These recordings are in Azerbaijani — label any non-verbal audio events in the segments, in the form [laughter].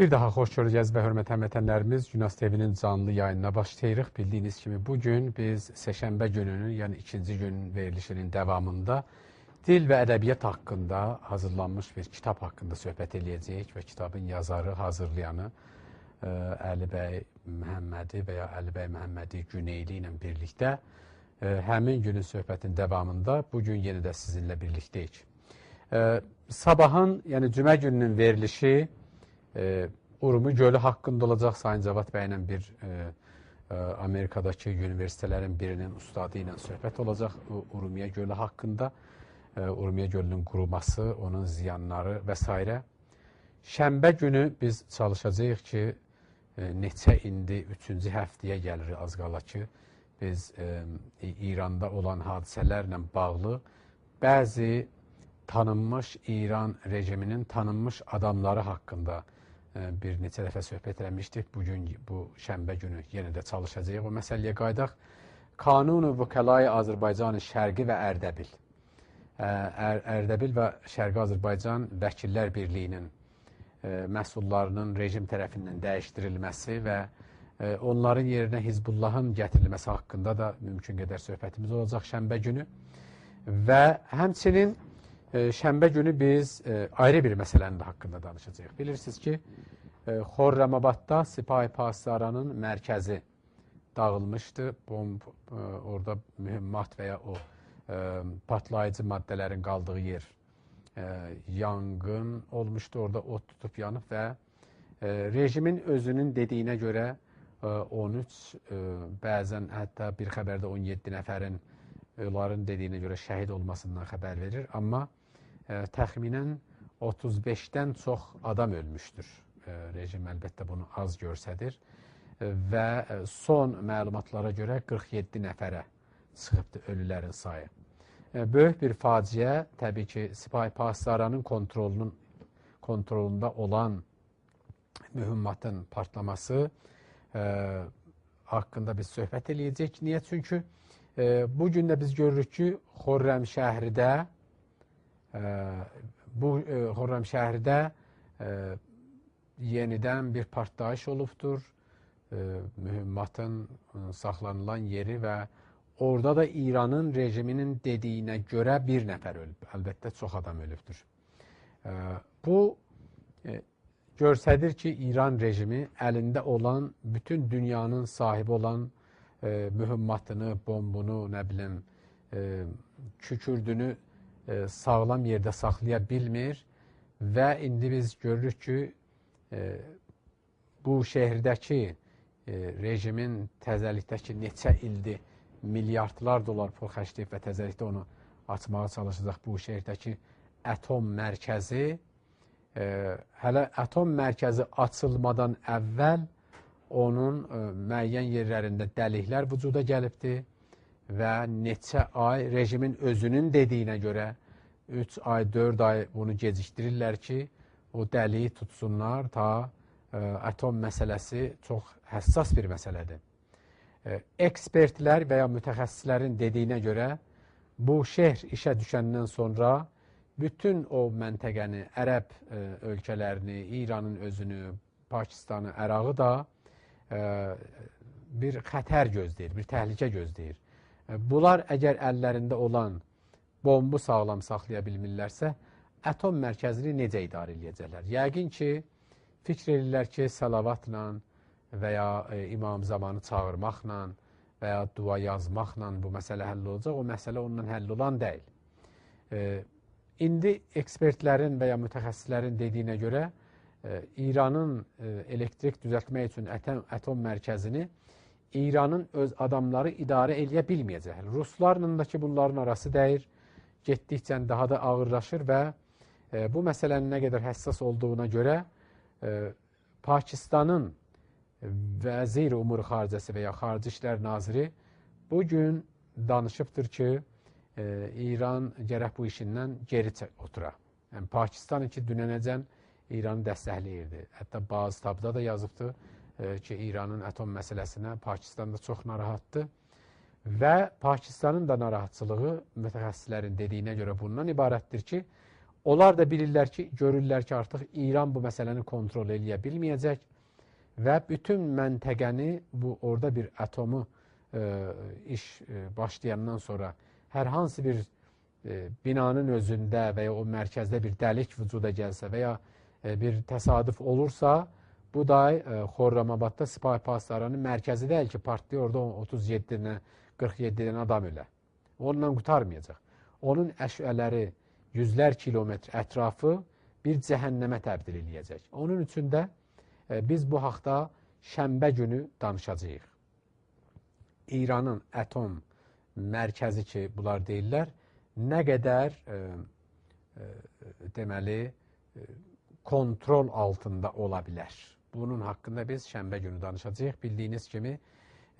Bir daha xoş görəcəz və hörmət həmvətənlərimiz Günas TV-nin canlı yayınına başlayırıq. Bildiyiniz kimi bugün biz Seşənbə gününün, yəni ikinci gün verilişinin davamında dil və ədəbiyyat haqqında hazırlanmış bir kitab haqqında söhbət eləyəcəyik və kitabın yazarı, hazırlayanı ə, Əli bəy Məhəmmədi və ya Əli bəy Məhəmmədi Güneyli ilə birlikdə ə, həmin günün söhbətin davamında bugün yenə də sizinlə birlikdəyik. Ə, sabahın, yəni cümə gününün verilişi Urumi Gölü haqqında olacaq Sayın Cavad bəylə bir e, e, Amerikadakı universitetlərin birinin ustadı ilə söhbət olacaq Urumiyə Gölü haqqında. E, Urumiyə Gölünün quruması, onun ziyanları və s. Şənbə günü biz çalışacağıq ki, e, neçə indi üçüncü həftəyə gəlir az qala ki, biz e, İranda olan hadisələrlə bağlı bəzi tanınmış İran rejiminin tanınmış adamları haqqında bir neçə dəfə söhbət eləmişdik. Bugün bu şənbə günü yenə də çalışacağıq. O məsələyə qaydaq. Kanunu Vükalayı Azərbaycan Şərqi və Ərdəbil. Ər Ərdəbil və Şərqi Azərbaycan Vəkillər Birliyinin məhsullarının rejim tərəfindən dəyişdirilməsi və onların yerinə Hizbullahın gətirilməsi haqqında da mümkün qədər söhbətimiz olacaq şənbə günü. Və həmçinin Şənbə günü biz ayrı bir məsələnin də haqqında danışacağıq. Bilirsiniz ki, Xorramabadda Sipahi Pasisaranın mərkəzi dağılmışdı. Bomb orada mühimmat və ya o patlayıcı maddələrin qaldığı yer yanğın olmuşdu. Orada ot tutub yanıb və rejimin özünün dediyinə görə 13, bəzən hətta bir xəbərdə 17 nəfərin onların dediyinə görə şəhid olmasından xəbər verir. Amma təxminən 35-dən çox adam ölmüşdür. Rejim əlbəttə bunu az görsədir və son məlumatlara görə 47 nəfərə çıxıbdır ölülərin sayı. Böyük bir faciə təbii ki, Sipahi Pasisaranın kontrolunun kontrolunda olan mühümmatın partlaması e, haqqında biz söhbət eləyəcək. Niyə? Çünki e, bu gün də biz görürük ki, Xorrəm şəhridə bu Xorramşəhərdə yenidən bir partlayış olubdur. Mühümmatın saxlanılan yeri və orada da İranın rejiminin dediyinə görə bir nəfər ölüb. Əlbəttə, çox adam ölübdür. Bu, görsədir ki, İran rejimi əlində olan, bütün dünyanın sahibi olan mühümmatını, bombunu, nə bilim, kükürdünü E, sağlam yerdə saxlaya bilmir və indi biz görürük ki, e, bu şehirdəki e, rejimin təzəlikdəki neçə ildir milyardlar dollar pul xərcləyib və təzəlikdə onu açmağa çalışacaq bu şehirdəki ətom mərkəzi. Hələ ətom mərkəzi açılmadan əvvəl onun müəyyən yerlərində dəliklər vücuda gəlibdir və neçə ay rejimin özünün dediyinə görə 3 ay, 4 ay bunu gecikdirirlər ki, o dəliyi tutsunlar ta ə, e, atom məsələsi çox həssas bir məsələdir. Ə, e, ekspertlər və ya mütəxəssislərin dediyinə görə bu şehr işə düşəndən sonra bütün o məntəqəni, ərəb ə, e, ölkələrini, İranın özünü, Pakistanı, Ərağı da ə, bir xətər gözləyir, bir təhlükə gözləyir. Bunlar əgər əllərində olan bombu sağlam saxlaya bilmirlərsə, ətom mərkəzini necə idarə edəcəklər? Yəqin ki, fikr edirlər ki, salavatla və ya e, imam zamanı çağırmaqla və ya dua yazmaqla bu məsələ həll olacaq. O məsələ ondan həll olan deyil. E, indi ekspertlərin və ya mütəxəssislərin dediyinə görə e, İranın e, elektrik düzəltmək üçün ətom, ətom mərkəzini İranın öz adamları idarə eləyə bilməyəcək. Ruslarla da ki, bunların arası dəyir, getdikcə daha da ağırlaşır və e, bu məsələnin nə qədər həssas olduğuna görə e, Pakistanın vəzir umur xaricəsi və ya xarici işlər naziri bu gün danışıbdır ki, e, İran gərək bu işindən geri otura. Yəni, Pakistan ki, dünənəcən İranı dəstəkləyirdi. Hətta bazı tabda da yazıbdır ki, İranın ətom məsələsinə Pakistan da çox narahatdır. Və Pakistanın da narahatçılığı mütəxəssislərin dediyinə görə bundan ibarətdir ki, onlar da bilirlər ki, görürlər ki, artıq İran bu məsələni kontrol eləyə bilməyəcək və bütün məntəqəni bu orada bir atomu e, iş e, başlayandan sonra hər hansı bir e, binanın özündə və ya o mərkəzdə bir dəlik vücuda gəlsə və ya e, bir təsadüf olursa, bu da e, Xorramabadda Sipahi Pasdaranın mərkəzi deyil ki, partlayır orada 37 dənə, 47 dənə adam ölə. Onunla qutarmayacaq. Onun əşələri yüzlər kilometr ətrafı bir cəhənnəmə təbdil eləyəcək. Onun üçün də e, biz bu haqda şənbə günü danışacağıq. İranın atom mərkəzi ki, bunlar deyirlər, nə qədər e, e, deməli e, kontrol altında ola bilər. Bunun haqqında biz şənbə günü danışacağıq. Bildiyiniz kimi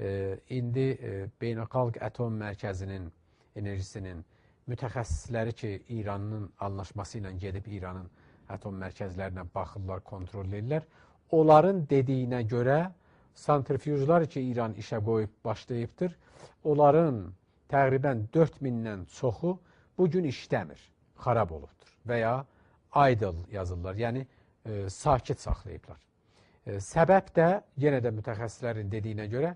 e, indi e, Beynəlxalq Atom Mərkəzinin enerjisinin mütəxəssisləri ki, İranın anlaşması ilə gedib İranın atom mərkəzlərinə baxırlar, kontrol edirlər. Onların dediyinə görə santrifüjlar ki, İran işə qoyub başlayıbdır, onların təqribən 4000-dən çoxu bu gün işləmir, xarab olubdur və ya idle yazırlar, yəni e, sakit saxlayıblar. E, səbəb də yenə də mütəxəssislərin dediyinə görə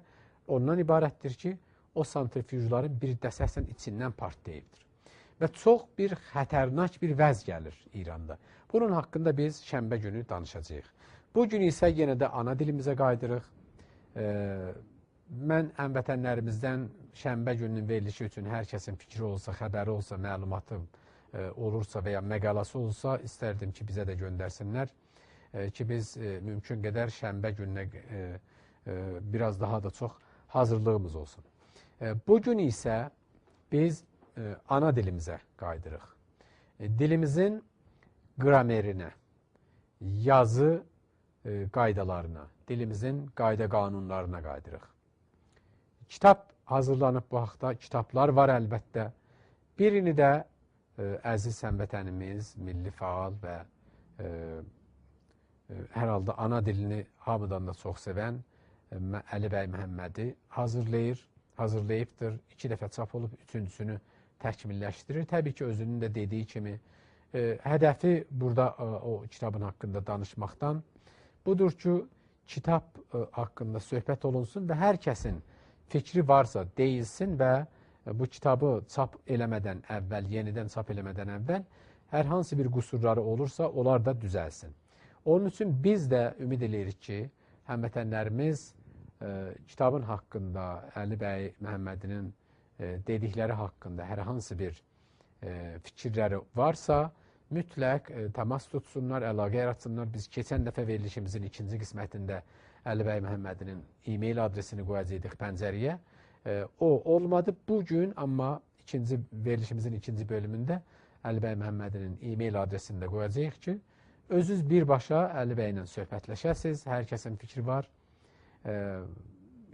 ondan ibarətdir ki, o santrifüjların bir dəsəsən içindən partlayıbdır. Və çox bir xətərnak bir vəz gəlir İranda. Bunun haqqında biz şənbə günü danışacağıq. Bu gün isə yenə də ana dilimizə qaydırıq. E, mən həmvətənlərimizdən şənbə gününün verilişi üçün hər kəsin fikri olsa, xəbəri olsa, məlumatı e, olursa və ya məqalası olsa, istərdim ki, bizə də göndərsinlər ki, biz e, mümkün qədər şənbə gününə biraz daha da çox hazırlığımız olsun. Bu gün isə biz ana dilimizə qaydırıq. Dilimizin qramerinə, yazı qaydalarına, dilimizin qayda qanunlarına qaydırıq. Kitab hazırlanıb bu haqda, kitablar var əlbəttə. Birini də e, əziz həmvətənimiz, milli faal və e, e, halda ana dilini hamıdan da çox sevən ə, Əli bəy Məhəmmədi hazırlayır, hazırlayıbdır. İki dəfə çap olub, üçüncüsünü təkmilləşdirir. Təbii ki, özünün də dediyi kimi ə, hədəfi burada ə, o kitabın haqqında danışmaqdan budur ki, kitab haqqında söhbət olunsun və hər kəsin fikri varsa deyilsin və e, bu kitabı çap eləmədən əvvəl, yenidən çap eləmədən əvvəl hər hansı bir qüsurları olursa, onlar da düzəlsin. Onun üçün biz də ümid edirik ki, həmvətənlərimiz e, kitabın haqqında, Əli bəy Məhəmmədinin e, dedikləri haqqında hər hansı bir e, fikirləri varsa, mütləq e, təmas tutsunlar, əlaqə yaratsınlar. Biz keçən dəfə verilişimizin ikinci qismətində Əli bəy Məhəmmədinin e-mail adresini qoyacaqdıq pəncəriyə. E, o olmadı bu gün, amma ikinci verilişimizin ikinci bölümündə Əli bəy Məhəmmədinin e-mail adresini də qoyacağıq ki, özünüz birbaşa Əli bəy ilə söhbətləşəsiniz. Hər kəsin fikri var e,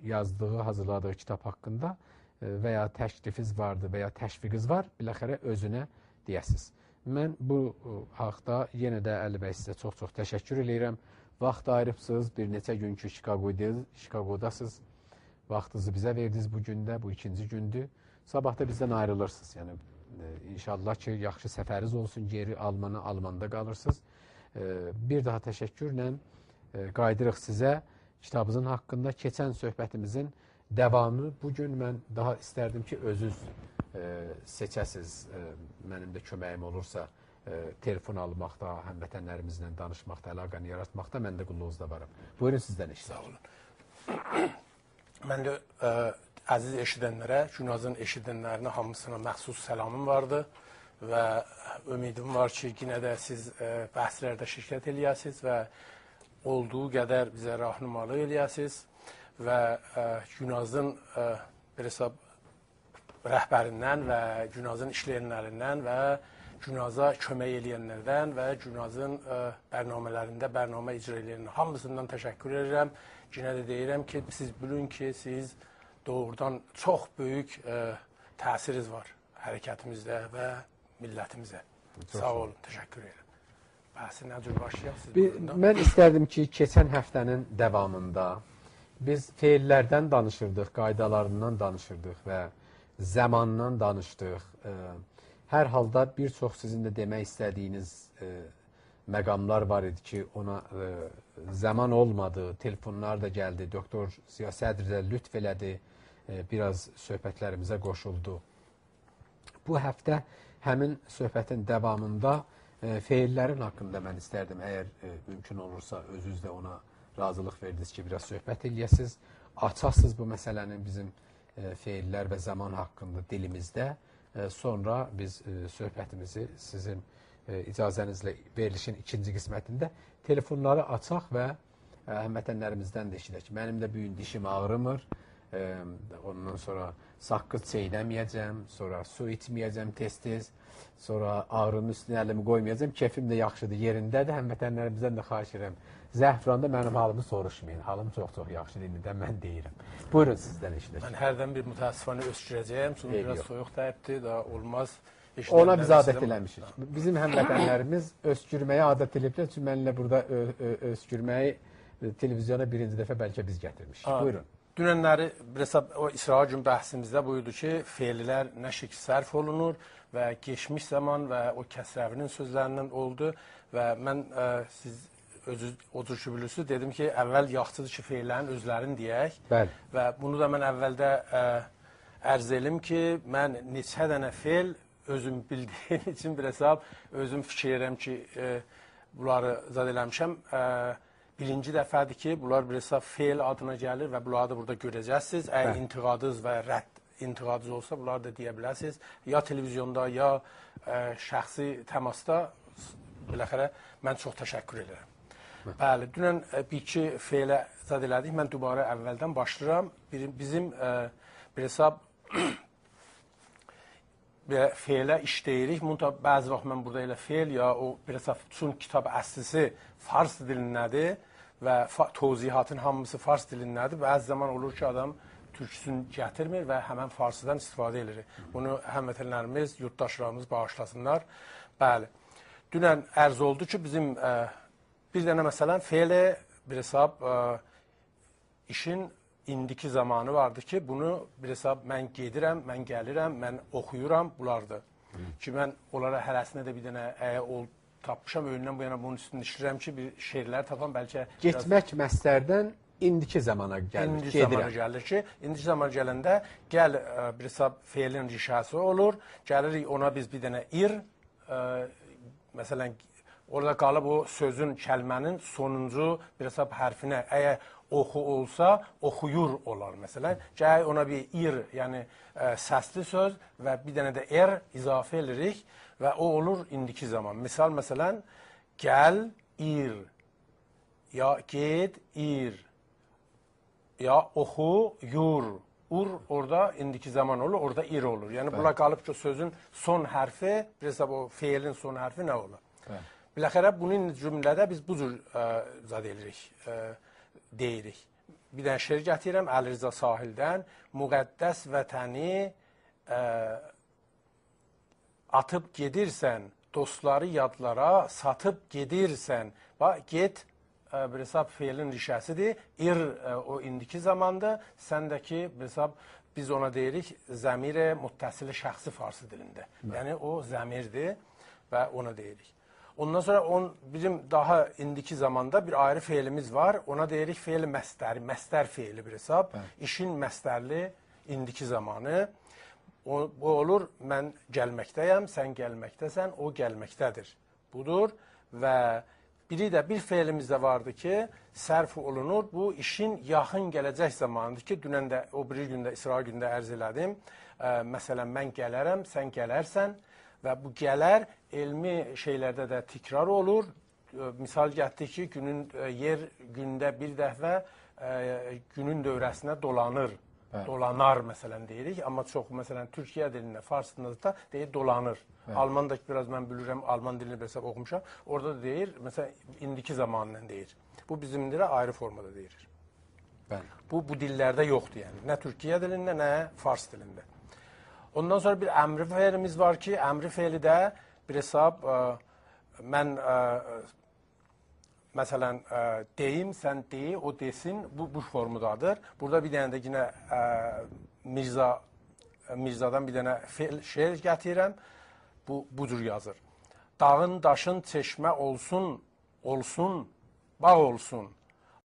yazdığı, hazırladığı kitab haqqında və ya təklifiz vardı və ya təşviqiz var, biləxərə özünə deyəsiniz. Mən bu haqda yenə də Əli bəy sizə çox-çox təşəkkür edirəm. Vaxt ayırıbsınız, bir neçə gün ki, Chicago-dasınız. Vaxtınızı bizə verdiniz bu gündə, bu ikinci gündür. Sabah da bizdən ayrılırsınız. Yəni, inşallah ki, yaxşı səfəriz olsun, geri Almana, Almanda qalırsınız. Bir daha təşəkkürlə e, qaydırıq sizə kitabınızın haqqında keçən söhbətimizin davamı. Bugün mən daha istərdim ki, özünüz e, seçəsiz, e, mənim də köməyim olursa telefon almaqda, həmvətənlərimizlə danışmaqda, əlaqəni yaratmaqda mən də qulluğunuzda varam. Buyurun sizdən. Sağ olun. [clears throat] mən də ə, əziz eşidənlərə, Günazın eşidənlərinə hamısına məxsus səlamım vardı və ümidim var ki, yenə də siz ə, bəhslərdə şirkət eləyəsiniz və olduğu qədər bizə rahnumalı eləyəsiniz və ə, Günazın ə, bir hesab rəhbərindən və Günazın işləyənlərindən və Günaza kömək eləyənlərdən və Günazın ə, e, bərnamələrində bərnamə icra eləyən hamısından təşəkkür edirəm. Yenə də deyirəm ki, siz bilin ki, siz doğrudan çox böyük ə, e, təsiriniz var hərəkətimizdə və millətimizə. Çox Sağ olun, təşəkkür edirəm. Bəhsi nə cür başlayaq siz Bir, Mən istərdim ki, keçən həftənin davamında biz feillərdən danışırdıq, qaydalarından danışırdıq və zamandan danışdıq. Hər halda bir çox sizin də demək istədiyiniz məqamlar var idi ki, ona zaman olmadı, telefonlar da gəldi. Doktor Ziya Sədr də lütf elədi, biraz söhbətlərimizə qoşuldu. Bu həftə həmin söhbətin davamında e, feillərin haqqında mən istərdim, əgər e, mümkün olursa özünüz də ona razılıq verdiniz ki, biraz söhbət eləyəsiniz. Açasınız bu məsələnin bizim e, feillər və zaman haqqında dilimizdə. E, sonra biz e, söhbətimizi sizin e, icazənizlə verilişin ikinci qismətində telefonları açaq və e, həmvətənlərimizdən də eşidək. Mənim də bu gün dişim ağrımır. Ehm, ondan sonra saqqız çeynəməyəcəm, sonra su içməyəcəm tez-tez, sonra ağrının üstünə əlimi qoymayacam, kefim də yaxşıdır, yerindədir, həmvətənlərimizdən də xahiş edirəm. Zəhranda mənim halımı soruşmayın, halım çox-çox yaxşıdır, indidən mən deyirəm. Buyurun sizdən işlək. Mən hərdən bir mütəəssifanə öskürəcəyəm, çünki Eyv biraz yox. soyuq dəyibdir, daha olmaz. İşlərin Ona biz adət eləmişik. Bizim həmvətənlərimiz öskürməyə adət eləyiblər, çünki mənimlə burada öskürməyi televizyona birinci dəfə bəlkə biz gətirmişik. Buyurun. Dünənləri hesab o İsra gün bəhsimizdə buydu ki, feillər nə şəkil sərf olunur və keçmiş zaman və o kəsrəvinin sözlərindən oldu və mən ə, siz özünüz odur ki bilirsiniz, dedim ki, əvvəl yaxşıdır ki, feillərin özlərini deyək Bəli. və bunu da mən əvvəldə ə, ərz edim ki, mən neçə dənə feil özüm bildiyim [laughs] üçün bir hesab özüm fikir edirəm ki, ə, bunları zad eləmişəm. Ə, birinci dəfədir ki, bunlar bir hesab feil adına gəlir və bunları da burada görəcəksiniz. Əgər Bəli. intiqadınız və rədd intiqadınız olsa, bunları da deyə bilərsiniz. Ya televizyonda, ya ə, şəxsi təmasda biləxərə mən çox təşəkkür edirəm. Bəli, dünən ə, bir iki feilə zad elədik. Mən dubara əvvəldən başlayıram. Bir, bizim ə, bir hesab [clears throat] bir feilə işləyirik. Müntə bəzi vaxt mən burada elə feil ya o bir hesab çün kitab əslisi fars dilindədir və fa tövzihatın hamısı fars dilindədir. Bəzi zaman olur ki, adam türküsünü gətirmir və həmən farsıdan istifadə edir. Bunu həmvətənlərimiz, yurttaşlarımız bağışlasınlar. Bəli. Dünən ərz oldu ki, bizim ə, bir dənə məsələn feili bir hesab ə, işin indiki zamanı vardı ki, bunu bir hesab mən gedirəm, mən gəlirəm, mən oxuyuram, bunlardır. Ki mən onlara hərəsinə də bir dənə əyə ol tapmışam, önündən bu yana bunun üstünü işləyirəm ki, bir şeirlər tapam, bəlkə Getmək məstərdən indiki zamana gəlir. İndi zamana Gedirəm. gəlir ki, indi zaman gələndə gəl ə, bir hesab feilin rişası olur. Gəlirik ona biz bir dənə ir ə, məsələn orada qalıb o sözün kəlmənin sonuncu bir hesab hərfinə əgər oxu olsa oxuyur olar məsələn. Gəl ona bir ir, yəni ə, səsli söz və bir dənə də er izafə edirik və o olur indiki zaman. Misal məsələn gəl ir ya get ir ya oxu, yur. Ur orada indiki zaman olur, orada ir olur. Yəni bula qalıb ki, sözün son hərfi, bir hesab o feilin son hərfi nə olur? Bəli. Biləxərə bunun cümlədə biz bu cür ə, zad eləyirik, ə, deyirik. Bir dənə şeir gətirirəm Əli Rza Sahildən. Müqəddəs vətəni ə, atıb gedirsən, dostları yadlara satıb gedirsən. Bax, get bir hesab feilin rişəsidir. Ir o indiki zamanda, səndəki bir hesab biz ona deyirik zəmir muttəsil şəxsi farsı dilində. Yəni o zəmirdir və ona deyirik. Ondan sonra on bizim daha indiki zamanda bir ayrı feilimiz var. Ona deyirik feil məstəri, məstər feili bir hesab. İşin məstərli indiki zamanı. O, bu olur, mən gəlməkdəyəm, sən gəlməkdəsən, o gəlməkdədir. Budur və biri də bir feilimiz də vardı ki, sərf olunur. Bu işin yaxın gələcək zamanıdır ki, dünən də o biri gündə, İsra gündə ərz elədim. Ə, məsələn, mən gələrəm, sən gələrsən və bu gələr elmi şeylərdə də təkrar olur. Misal gətirdik ki, günün yer gündə bir dəfə günün dövrəsinə dolanır. Bəli. Dolanar məsələn deyirik, amma çox məsələn Türkiyə dilində, fars dilində də deyir dolanır. Alman da biraz mən bilirəm, Alman dilini biraz oxumuşam. Orada da deyir, məsələn indiki zamanla deyir. Bu bizim dildə ayrı formada deyilir. Bəli. Bu bu dillərdə yoxdur yəni. Nə Türkiyə dilində, nə fars dilində. Ondan sonra bir əmri feilimiz var ki, əmri feili də bir hesab ə, mən ə, məsələn ə, deyim, sən de, o desin, bu bu formudadır. Burada bir dənə də yenə ə, Mirza Mirzadan bir dənə feil şeir gətirirəm. bu budur yazır. Dağın daşın çeşmə olsun, olsun, bağ olsun.